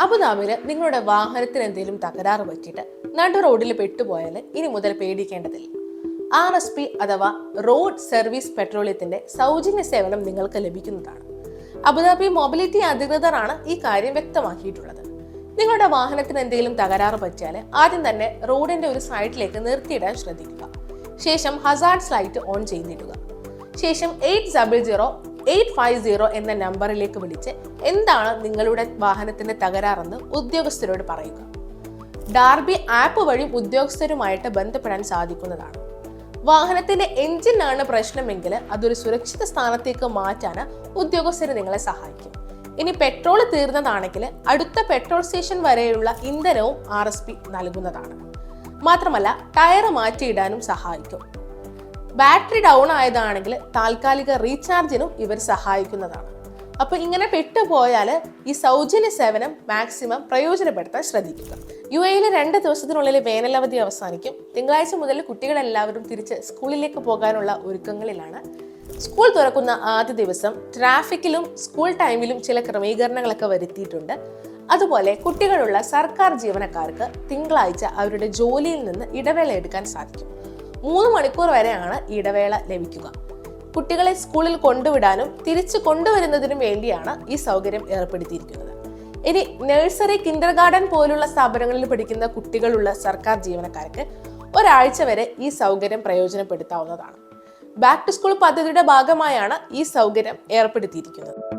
അബുദാബിയിൽ നിങ്ങളുടെ വാഹനത്തിന് എന്തെങ്കിലും തകരാറ് പറ്റിയിട്ട് നടു റോഡിൽ പെട്ടുപോയാൽ ഇനി മുതൽ പേടിക്കേണ്ടതില്ല. ആർ എസ് പി അഥവാ റോഡ് സർവീസ് പെട്രോളിയത്തിന്റെ സൗജന്യ സേവനം നിങ്ങൾക്ക് ലഭിക്കുന്നതാണ്. അബുദാബി മൊബിലിറ്റി അധികൃതരാണ് ഈ കാര്യം വ്യക്തമാക്കിയിട്ടുള്ളത്. നിങ്ങളുടെ വാഹനത്തിന് എന്തെങ്കിലും തകരാറ് പറ്റിയാൽ ആദ്യം തന്നെ റോഡിന്റെ ഒരു സൈഡിലേക്ക് നിർത്തിയിടാൻ ശ്രദ്ധിക്കുക. ശേഷം ഹസാർഡ്സ് ലൈറ്റ് ഓൺ ചെയ്തിടുക. ശേഷം eight double zero eight five zero എന്ന നമ്പറിലേക്ക് വിളിച്ച് എന്താണ് നിങ്ങളുടെ വാഹനത്തിന്റെ തകരാറെന്ന് ഉദ്യോഗസ്ഥരോട് പറയുക. ഡാർബി ആപ്പ് വഴി ഉദ്യോഗസ്ഥരുമായിട്ട് ബന്ധപ്പെടാൻ സാധിക്കുന്നതാണ്. വാഹനത്തിന്റെ എഞ്ചിനാണ് പ്രശ്നമെങ്കിൽ അതൊരു സുരക്ഷിത സ്ഥാനത്തേക്ക് മാറ്റാൻ ഉദ്യോഗസ്ഥർ നിങ്ങളെ സഹായിക്കും. ഇനി പെട്രോൾ തീർന്നതാണെങ്കിൽ അടുത്ത പെട്രോൾ സ്റ്റേഷൻ വരെയുള്ള ഇന്ധനവും ആർ നൽകുന്നതാണ്. മാത്രമല്ല ടയർ മാറ്റിയിടാനും സഹായിക്കും. ബാറ്ററി ഡൗൺ ആയതാണെങ്കിൽ താൽക്കാലിക റീചാർജിനും ഇവർ സഹായിക്കുന്നതാണ്. അപ്പോൾ ഇങ്ങനെ പെട്ടുപോയാൽ ഈ സൗജന്യ സേവനം മാക്സിമം പ്രയോജനപ്പെടുത്താൻ ശ്രദ്ധിക്കുക. യു എയിൽ രണ്ട് ദിവസത്തിനുള്ളിൽ വേനലവധി അവസാനിക്കും. തിങ്കളാഴ്ച മുതൽ കുട്ടികളെല്ലാവരും തിരിച്ച് സ്കൂളിലേക്ക് പോകാനുള്ള ഒരുക്കങ്ങളിലാണ്. സ്കൂൾ തുറക്കുന്ന ആദ്യ ദിവസം ട്രാഫിക്കിലും സ്കൂൾ ടൈമിലും ചില ക്രമീകരണങ്ങളൊക്കെ വരുത്തിയിട്ടുണ്ട്. അതുപോലെ കുട്ടികളുള്ള സർക്കാർ ജീവനക്കാർക്ക് തിങ്കളാഴ്ച അവരുടെ ജോലിയിൽ നിന്ന് ഇടവേള എടുക്കാൻ സാധിക്കും. മൂന്ന് മണിക്കൂർ വരെയാണ് ഇടവേള ലഭിക്കുക. കുട്ടികളെ സ്കൂളിൽ കൊണ്ടുവിടാനും തിരിച്ചു കൊണ്ടുവരുന്നതിനും വേണ്ടിയാണ് ഈ സൗകര്യം ഏർപ്പെടുത്തിയിരിക്കുന്നത്. ഇനി നഴ്സറി കിൻഡർ ഗാർഡൻ പോലുള്ള സ്ഥാപനങ്ങളിൽ പഠിക്കുന്ന കുട്ടികളുള്ള സർക്കാർ ജീവനക്കാർക്ക് ഒരാഴ്ച വരെ ഈ സൗകര്യം പ്രയോജനപ്പെടുത്താവുന്നതാണ്. ബാക്ക് ടു സ്കൂൾ പദ്ധതിയുടെ ഭാഗമായാണ് ഈ സൗകര്യം ഏർപ്പെടുത്തിയിരിക്കുന്നത്.